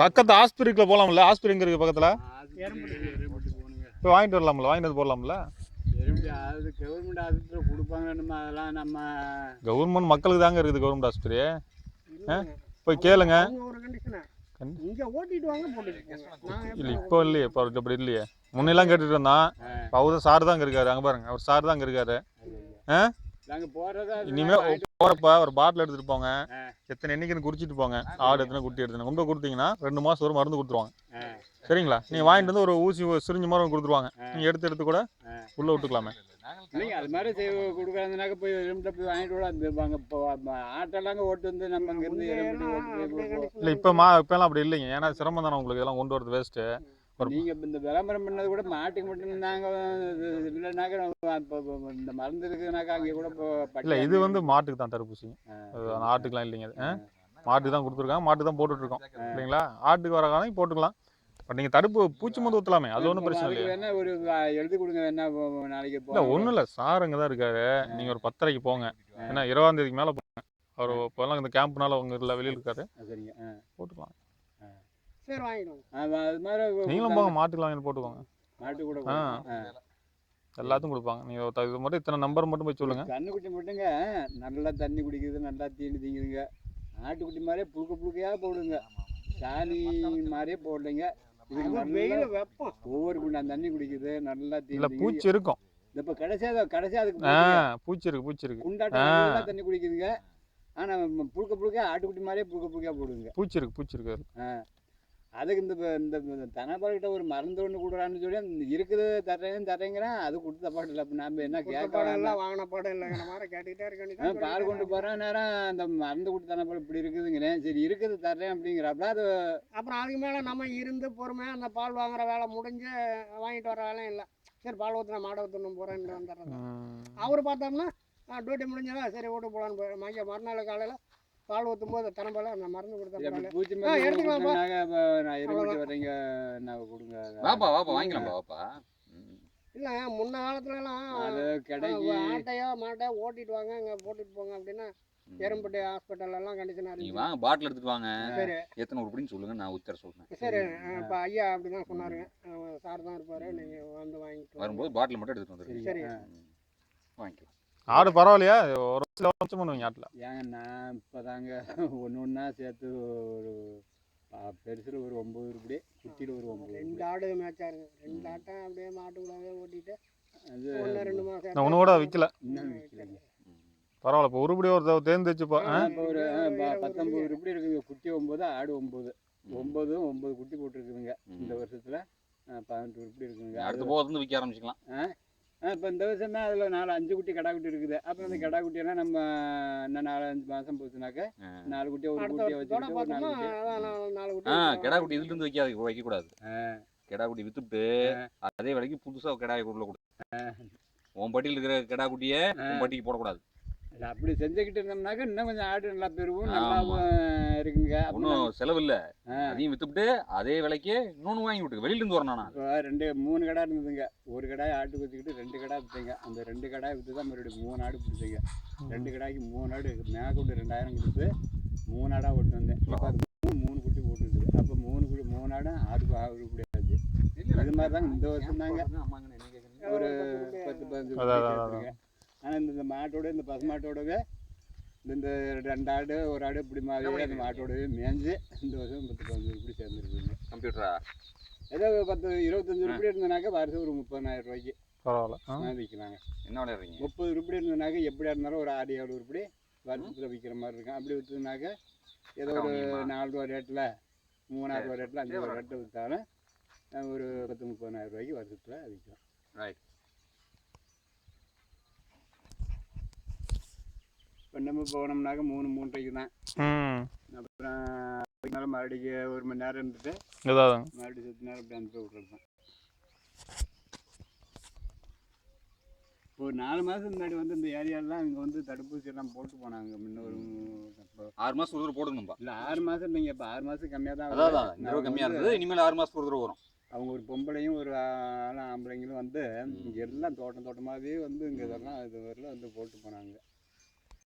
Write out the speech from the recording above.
பக்கத்து ஆஸ்பத்திரிக்குள்ள போலாம்ல? ஆஸ்பத்திரி எங்க இருக்கு பக்கத்துல? ஆஸ்பத்திரி. போய் வாங்கிட்டு வரலாம்ல? வாங்கிட்டு வந்து போடலாம்ல? அது கவர்மெண்ட் ஆஸ்பத்திரியில் கொடுப்பாங்க நம்ம அதெல்லாம் நம்ம கவர்மெண்ட் மக்களுக்கு தாங்க இருக்குது கவர்மெண்ட் ஆஸ்பத்திரி. போய் கேளுங்க. இல்ல இப்போ இல்லையே. இப்போ அப்படி இல்லையே. முன்னெல்லாம் கேட்டுட்டு இருந்தான். இப்போ அவர் சார் தான் அங்க இருக்காரு. அங்க பாருங்க. அவர் சார் தான் அங்க இருக்காரு. ஆ? நாங்க போறதா இனிமே போறப்ப ஒரு பாட்டில் எடுத்துட்டு போங்க. எத்தனை எண்ணிக்கைன்னு குறிச்சிட்டு போங்க. ஆடு எத்தனை குட்டி எடுத்துன்னு. உங்க கொடுத்தீங்கன்னா ரெண்டு மாசம் ஒரு மருந்து கொடுத்துருவாங்க. சரிங்களா? நீங்க வாங்கிட்டு வந்து ஒரு ஊசி சிரிஞ்சு மாதிரி கொடுத்துருவாங்க. நீங்க எடுத்து எடுத்து கூட. உள்ள விட்டுக்கலாமே. இல்லைங்க அது மாதிரி செய்ய கொடுக்குறாங்கனாக்க போய் எறும்புட்ட போய் வாங்கிட்டு கூட அந்த இப்போ ஆட்டெல்லாங்க ஓட்டு வந்து நம்ம அங்கேருந்து இல்ல இப்ப மா இப்பெல்லாம் அப்படி இல்லைங்க. ஏன்னா சிரமம் தானே உங்களுக்கு. இதெல்லாம் கொண்டு வரது வேஸ்ட்டு ஒரு- நீங்க இப்ப இந்த விளம்பரம் பண்ணது கூட மாட்டுக்கு மட்டும் நாங்க இல்லைனாக்க இந்த மருந்து இருக்குதுனாக்கா அங்கே கூட இல்ல இது வந்து மாட்டுக்கு தான் தடுப்பூசி. ஆட்டுக்குலாம் இல்லைங்க? மாட்டுக்கு தான் கொடுத்துருக்காங்க. மாட்டுக்கு தான் போட்டுட்டு இருக்கோம் இல்லைங்களா? ஆட்டுக்கு வர காலம் போட்டுக்கலாம். பட் நீங்க தடுப்பு பூச்சி மருந்து ஊத்தலாமே. அது ஒன்றும் பிரச்சனை இல்லையா. வேணா ஒரு எழுதி கொடுங்க. இப்போ நாளைக்கு இல்ல ஒண்ணும் இல்ல. சார் அங்க தான் இருக்காரு. நீங்க ஒரு பத்தரைக்கு போங்க. ஏன்னா இருபதாம் தேதிக்கு மேல போங்க. அவர் இப்போல்லாம் இந்த கேம்ப்னால அவங்க இல்ல வெளியில இருக்காரு. போட்டுக்கலாம். சரி வாங்கிடுவோம். ஆ, அது மாதிரி நீங்களும் போங்க மாட்டுக்கு வாங்கி போட்டுக்கோங்க. மாட்டு கூட ஆ. ஆ. எல்லாத்துக்கும் கொடுப்பாங்க. நீங்க ஒரு இது மட்டும் இத்தனை நம்பர் மட்டும் போய் சொல்லுங்க. கண்ணுக்குட்டி மட்டுங்க நல்லா தண்ணி குடிக்குது நல்லா தீனி திங்குதுங்க. ஆட்டுக்குட்டி மாதிரியே புழுக்க புழுக்கையாக போடுங்க. சாணி மாதிரியே போடலைங்க. வெயில் வெப்பம். ஒவ்வொரு குண்டான் தண்ணி குடிக்குது நல்லா தீனி இல்ல திங்குது. பூச்சி இருக்கும். இப்ப கடைசியா கடைசியா அதுக்கு ஆ. பூச்சி இருக்கு பூச்சி இருக்கு. குண்டாட்டம் ஆ. நல்லா தண்ணி குடிக்குதுங்க. ஆனா ம- புழுக்க புழுக்க ஆட்டுக்குட்டி மாதிரியே புழுக்க புழுக்கையா போடுங்க. பூச்சி இருக்கு பூச்சி இருக்கு. அதுக்கு இந்த இந்த தனபால்கிட்ட ஒரு மருந்து ஒன்று கொடுக்குறான்னு சொல்லி அந்த இருக்குது தர்றேன் தர்றேங்கிறேன் அது கொடுத்த பாட்டு இல்லை அப்போ நம்ம என்ன கொடுத்த கேட்க பாடம் வேண்டாம். எல்லாம் வாங்கின பாடம் இல்லைங்கிற மாதிரி கேட்டுக்கிட்டே இருக்க ஆ, வேண்டியதுதான். பால் கொண்டு போகிறேன் நேரம் அந்த மருந்து கொடுத்து தனப்பால் இப்படி இருக்குதுங்கிறேன் சரி இருக்குது தர்றேன் அப்படிங்கிறப்ப அது அப்புறம் அதுக்கு மேலே நம்ம இருந்து பொறுமையாக அந்த பால் வாங்குற வேலை முடிஞ்சு வாங்கிட்டு வர வேலையும் இல்லை சரி பால் ஊற்றின மாடை ஊற்றணும் போகிறேன்னு வந்துடுறது. அவர் பார்த்தோம்னா டியூட்டி முடிஞ்சதா சரி வீட்டு போகலான்னு போய் மைய மறுநாள் காலையில் பால் ஊற்றும் போது தனப்பால் அந்த மருந்து கொடுத்த எப்படி பால். பூச்சி ஆ, எடுத்துக்கலாம்ப்பா. நான் இருந்துட்டு வரீங்க நான் கொடுங்க. வாப்பா வாப்பா வாங்கிக்கலாம்ப்பா வாப்பா. இல்லை முன்ன காலத்துலலாம் ஆட்டையோ மாட்டையோ ஓட்டிட்டு வாங்க இங்கே போட்டுட்டு போங்க அப்படின்னா. எறும்பட்டி ஹாஸ்பிட்டல் எல்லாம் கண்டிஷனாக இருக்கு வாங்க பாட்டில் எடுத்துட்டு வாங்க. சரி. எத்தனை உருப்படின்னு சொல்லுங்க நான் உத்தர சொல்றேன். சரி இப்போ ஐயா அப்படி தான் சொன்னாருங்க சார் தான் இருப்பார் நீங்கள் வந்து வாங்கிட்டு வாங்க. வரும்போது பாட்டில் மட்டும் எடுத்துட்டு வந்துருங்க சரி. வாங்கிக்கலாம். ஆடு பரவாயில்லையா? ஒரு சில வருஷம் பண்ணுவீங்க ஆட்டுல. ஏங்க நான் இப்போதாங்க ஒன்று ஒன்றா சேர்த்து ஒரு பெருசில் ஒரு ஒம்பது உருப்படி குட்டியில் ஒரு ஒம்பது ரெண்டு ஆடு மேட்சாருங்க ரெண்டு ஆட்டம் அப்படியே மாட்டுக்குள்ளாவே ஓட்டிட்டு அது ரெண்டு மாதம் நான் ஒன்று கூட விற்கல இன்னும் விற்கலைங்க பரவாயில்ல இப்போ உருப்படி ஒரு தேர்ந்துச்சுப்பா ஆ? இப்போ ஒரு ஆ, ப- பத்தொம்பது உருப்படி இருக்குதுங்க. குட்டி ஒம்பது ஆடு ஒம்பது ஒம்பது ஒம்பது குட்டி போட்டிருக்குதுங்க. இந்த வருஷத்தில் பதினெட்டு உருப்படி இருக்குதுங்க. அடுத்த போக வந்து விற்க ஆரம்பிச்சுக்கலாம். இப்போ இந்த வருஷமே அதில் நாலு அஞ்சு குட்டி கடா குட்டி இருக்குது. அப்புறம் அந்த கடா குட்டியெல்லாம் நம்ம இன்னும் நாலு அஞ்சு மாதம் போச்சுனாக்க. நாலு குட்டியை ஒரு குட்டியை வச்சுக்கிட்டு ஆ கிடா குட்டி இதுல இருந்து வைக்காது வைக்கக்கூடாது. கிடா குட்டி வித்துட்டு அதே விலைக்கு புதுசா கிடாய் உள்ள கொடு. உன் பட்டியில் இருக்கிற கிடா குட்டியை உன் பட்டிக்கு போடக்கூடாது. இல்ல, அப்படி செஞ்சுக்கிட்டு இருந்தோம்னாக்க இன்னும் கொஞ்சம் ஆடு நல்லா பெருகும் ஆமா. நல்லாவும் இருக்குங்க. ஒன்றும் செலவு இல்ல. அதையும் வித்துட்டு அதே விலைக்கு இன்னொன்னு வாங்கி விட்டுங்க வெளியில இருந்து வரணும் நான். இப்போ ரெண்டு மூணு கடை இருந்ததுங்க. ஒரு கடாய் ஆட்டு வச்சுக்கிட்டு ரெண்டு கடை விற்றுங்க அந்த ரெண்டு கடாய் விற்று தான் மறுபடியும் மூணு ஆடு பிடிச்சிங்க. ரெண்டு கடாய்க்கு மூணு ஆடு மேற்கொண்டு ரெண்டாயிரம் கொடுத்து மூணு ஆடாக ஓட்டு வந்தேன். அது மூணு குட்டி போட்டுருக்குது அப்போ மூணு குட்டி மூணு ஆடும் ஆட்டுக்கு ஆடு கூடாது இது மாதிரி தாங்க இந்த வருஷம் தாங்க ஒரு பத்து பதினஞ்சு ஆனால் இந்த இந்த மாட்டோட இந்த பசு மாட்டோடவே இந்த ரெண்டு ஆடு ஒரு ஆடு இப்படி மாதிரி அந்த மாட்டோடவே மேய்ஞ்சு இந்த வருஷம் பத்து பதினஞ்சு உருப்படி சேர்ந்துருக்குங்க கம்ப்யூட்டரா? ஏதோ ஒரு பத்து இருபத்தஞ்சு உருப்படி இருந்தனாக்கா வருஷம் ஒரு முப்பதாயிரம் ரூபாய்க்கு பரவாயில்ல. ஆ. விற்கலாங்க என்ன விளையாடுறீங்க முப்பது உருப்படி இருந்தனாக்கா எப்படியா இருந்தாலும் ஒரு ஆறு ஏழு உருப்படி வருஷத்தில் விற்கிற மாதிரி இருக்கும். அப்படி விற்றுனாக்கா ஏதோ ஒரு? நாலு ரூபா ரேட்டில் மூணாயிரம் ரூபா ரேட்டில் அஞ்சு ரூபா ரேட்டில் விற்றாலும் ஒரு பத்து முப்பதாயிரம் ரூபாய்க்கு வருஷத்தில் விற்கும் ரைட் இப்போ நம்ம போனோம்னாக்கா மூணு மூன்றரைக்கு தான். ம். அப்புறம் அதுக்கு மேலே மறுபடியும் ஒரு மணி நேரம் இருந்துட்டு மறுபடியும் சுற்றி நேரம் இப்படி அனுப்பி விட்றது தான். இப்போ ஒரு நாலு மாதம் முன்னாடி வந்து இந்த ஏரியாலாம் இங்கே வந்து தடுப்பூசி எல்லாம் போட்டு போனாங்க. முன்ன ஒரு ஆறு மாசம் ஒரு தடவை போடுங்கப்பா இல்லை ஆறு மாதம் இல்லைங்க. இப்போ ஆறு மாதம் கம்மியாக தான் அதான் வருது. அதான். இந்த தடவை அவங்க கம்மியா வந்து- இருந்தது இனிமேல் ஆறு மாசத்துக்கு ஒரு தடவை வரும். அவங்க ஒரு பொம்பளையும் ஒரு ஆளும் ஆம்பளைங்களும் வந்து இங்கே எல்லாம் தோட்டம் தோட்டமாகவே வந்து இங்கே இதெல்லாம் இது வரலாம் வந்து போட்டு போனாங்க.